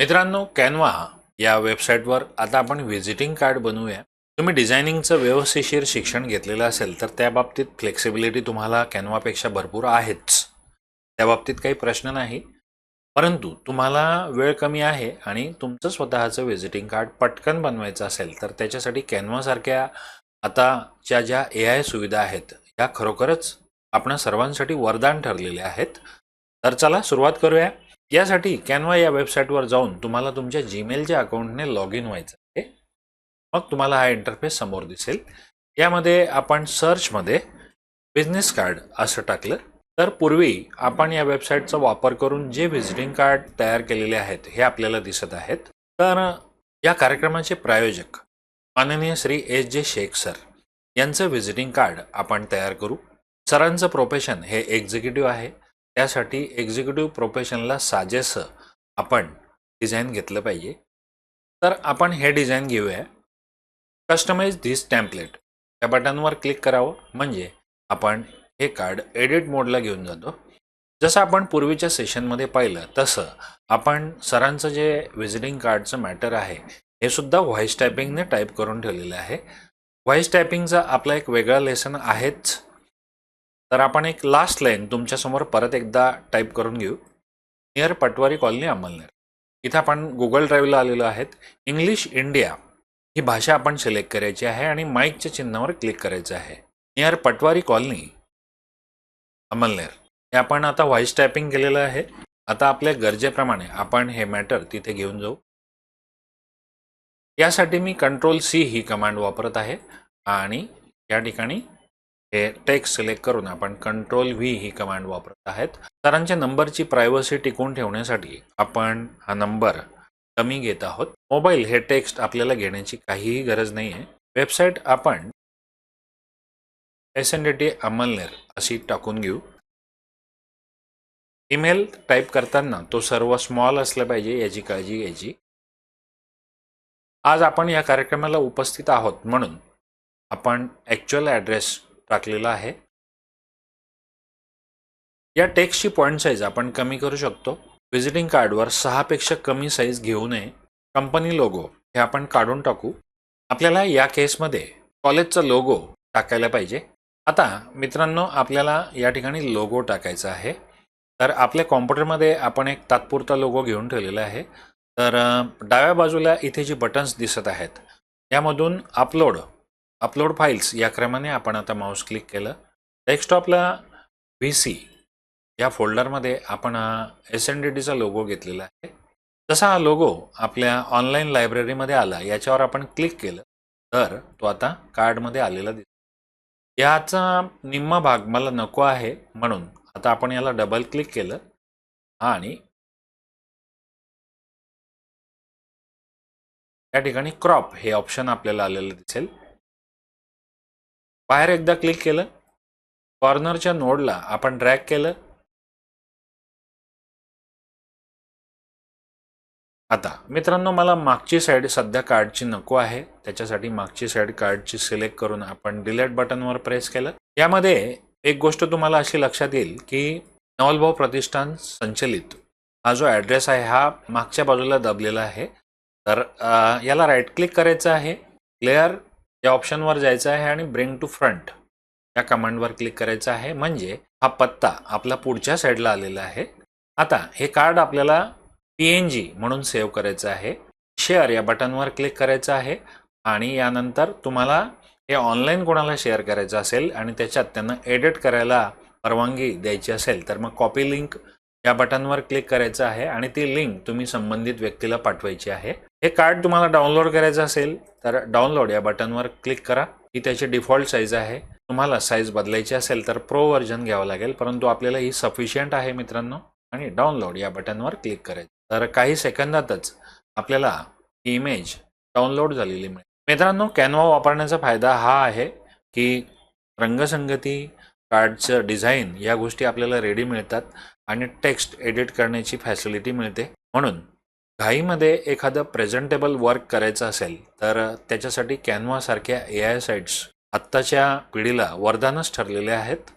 मित्रांनो कॅनवा या वेबसाईटवर आता आपण व्हिजिटिंग कार्ड बनवूया. तुम्ही डिझायनिंगचं व्यवस्थिशीर शिक्षण घेतलेलं असेल तर त्या बाबतीत फ्लेक्सिबिलिटी तुम्हाला कॅनवापेक्षा भरपूर आहेच. त्या बाबतीत काही प्रश्न नाही. परंतु तुम्हाला वेळ कमी आहे आणि तुमचं स्वतःचं व्हिजिटिंग कार्ड पटकन बनवायचं असेल तर त्याच्यासाठी कॅनवासारख्या आताच्या ज्या ए आय सुविधा आहेत या खरोखरच आपण सर्वांसाठी वरदान ठरलेल्या आहेत. तर चला सुरुवात करूया. यासाठी कॅनवा या वेबसाईटवर जाऊन तुम्हाला तुमच्या जीमेलच्या अकाउंटने लॉग इन व्हायचं आहे. मग तुम्हाला हा इंटरफेस समोर दिसेल. यामध्ये आपण सर्चमध्ये बिझनेस कार्ड असं टाकलं. तर पूर्वी आपण या वेबसाईटचा वापर करून जे व्हिजिटिंग कार्ड तयार केलेले आहेत हे आपल्याला दिसत आहेत. तर या कार्यक्रमाचे प्रायोजक माननीय Shri S J Shaikh sir यांचं व्हिजिटिंग कार्ड आपण तयार करू. सरांचं प्रोफेशन हे एक्झिक्युटिव्ह आहे. त्यासाठी एक्झिक्युटिव्ह प्रोफेशनला साजेसं आपण डिझाईन घेतलं पाहिजे. तर आपण हे डिझाईन घेऊया. कस्टमाइज धिस टॅम्पलेट या बटनवर क्लिक करावं. म्हणजे आपण हे कार्ड एडिट मोडला घेऊन जातो. जसं आपण पूर्वीच्या सेशनमध्ये पाहिलं तसं आपण सरांचं जे विजिटिंग कार्डचं मॅटर आहे हे सुद्धा व्हॉइस टायपिंगने टाईप करून ठेवलेलं आहे. व्हॉइस टायपिंगचा आपला एक वेगळा लेसन आहेच. तर आपण एक लास्ट लाईन तुमच्यासमोर परत एकदा टाईप करून घेऊ. Near Patwari colony Amalner. इथं आपण गुगल ड्राईव्हला आलेलो आहेत. इंग्लिश इंडिया ही भाषा आपण सिलेक्ट करायची आहे आणि माईकच्या चिन्हावर क्लिक करायचं आहे. Near Patwari colony Amalner. हे आपण आता व्हॉइस टायपिंग केलेलं आहे. आता आपल्या गरजेप्रमाणे आपण हे मॅटर तिथे घेऊन जाऊ. यासाठी मी कंट्रोल सी ही कमांड वापरत आहे. आणि या ठिकाणी हे टेक्स्ट सिलेक्ट करून आपण कंट्रोल व्ही ही कमांड वापरत आहेत. सरांच्या नंबरची प्रायव्हसी टिकवून ठेवण्यासाठी आपण हा नंबर कमी घेत आहोत. मोबाईल हे टेक्स्ट आपल्याला घेण्याची काहीही गरज नाही आहे वेबसाईट आपण S N D T Amalner अशी टाकून घेऊ. ईमेल टाईप करताना तो सर्व स्मॉल असला पाहिजे याची काळजी घ्यायची. आज आपण या कार्यक्रमाला उपस्थित आहोत म्हणून आपण ॲक्च्युअल ॲड्रेस टाकलेला आहे. या टेक्स्टची पॉईंट साईज आपण कमी करू शकतो. व्हिजिटिंग कार्डवर सहापेक्षा कमी साईज घेऊ नये. कंपनी लोगो हे आपण काढून टाकू. आपल्याला या केसमध्ये कॉलेजचा लोगो टाकायला पाहिजे. आता मित्रांनो आपल्याला या ठिकाणी लोगो टाकायचा आहे. तर आपल्या कॉम्प्युटरमध्ये आपण एक तात्पुरता लोगो घेऊन ठेवलेला आहे. तर डाव्या बाजूला इथे जी बटन्स दिसत आहेत यामधून अपलोड अपलोड फाईल्स या क्रमाने आपण आता माऊस क्लिक केलं. डेस्कटॉपला व्ही सी या फोल्डरमध्ये आपण एस एन डी टीचा लोगो घेतलेला आहे. जसा हा लोगो आपल्या ऑनलाईन लायब्ररीमध्ये आला याच्यावर आपण क्लिक केलं तर तो आता कार्डमध्ये आलेला दिसतो याचा निम्मा भाग मला नको आहे म्हणून आता आपण याला डबल क्लिक केलं आणि या ठिकाणी क्रॉप हे ऑप्शन आपल्याला आलेलं दिसेल. बाहेर एकदा क्लिक केलं कॉर्नरच्या नोडला आपण ड्रॅग केलं. आता मित्रांनो मला मागची साईड सध्या कार्डची नको आहे. त्याच्यासाठी मागची साईड कार्डची सिलेक्ट करून आपण डिलेट बटनवर प्रेस केलं. यामध्ये एक गोष्ट तुम्हाला अशी लक्षात येईल की नवलभाऊ प्रतिष्ठान संचलित. हा जो ॲड्रेस आहे हा मागच्या बाजूला दबलेला आहे. तर याला राईट क्लिक करायचं आहे. क्लिअर या ऑप्शनवर जायचं आहे आणि ब्रिंग टू फ्रंट. या कमांडवर क्लिक करायचं आहे. म्हणजे हा पत्ता आपला पुढच्या साईडला आलेला आहे. आता हे कार्ड आपल्याला पी एन जी म्हणून सेव्ह करायचं आहे. शेअर या बटनवर क्लिक करायचं आहे. आणि यानंतर तुम्हाला हे ऑनलाईन कोणाला शेअर करायचं असेल आणि त्याच्यात त्यांना एडिट करायला परवानगी द्यायची असेल तर मग कॉपी लिंक या बटनवर क्लिक करायचं आहे आणि ती लिंक तुम्ही संबंधित व्यक्तीला पाठवायची आहे. हे कार्ड तुम्हाला डाउनलोड करायचं असेल तर डाउनलोड या बटनवर क्लिक करा. ही त्याची डिफॉल्ट साईज आहे. तुम्हाला साईज बदलायची असेल तर प्रो व्हर्जन घ्यावं लागेल परंतु आपल्याला ही सफिशियंट आहे मित्रांनो. आणि डाउनलोड या बटनवर क्लिक करायचं. तर काही सेकंदातच आपल्याला ही इमेज डाउनलोड झालेली मिळेल. मित्रांनो कॅनवा वापरण्याचा फायदा हा आहे की रंगसंगती कार्डचं डिझाईन या गोष्टी आपल्याला रेडी मिळतात आणि टेक्स्ट एडिट करण्याची फॅसिलिटी मिळते. म्हणून घाईमध्ये एखादं प्रेझेंटेबल वर्क करायचं असेल तर त्याच्यासाठी कॅनवासारख्या ए आय साईट्स आत्ताच्या पिढीला वरदानच ठरलेले आहेत.